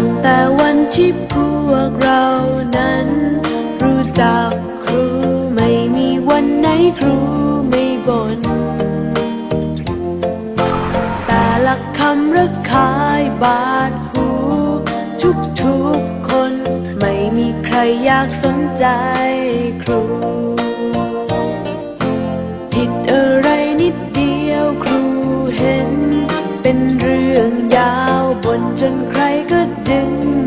ตั้งแต่วันที่พวกเรานั้น รู้จักครูไม่มีวันไหนครูไม่บน่นแต่ละคำระคายบาดหูทุกทุกคน ไม่มีใครอยากสนใจครู ผิดอะไรนิดเดียวครูเห็น เป็นเรื่องยาว บนจนใครก็ดึง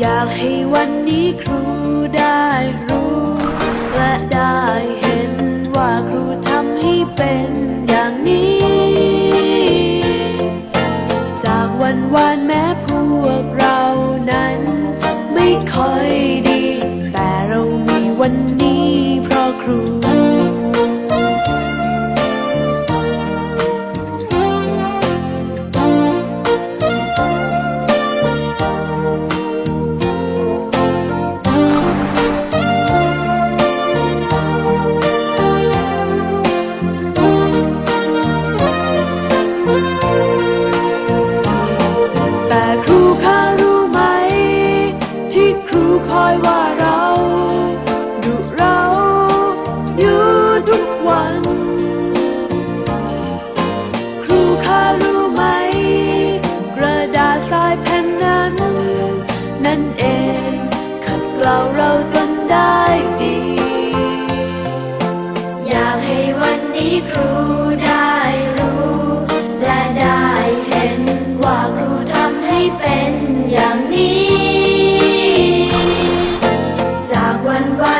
อยากให้วันนี้ครูได้รู้ และได้เห็นว่าครูทำให้เป็นอย่างนี้ จากวันวานแม้พวกเรานั้น ไม่ค่อยดี นี้ครูได้รู้ และได้เห็นว่าครูทำให้เป็นอย่างนี้ จากวันวัน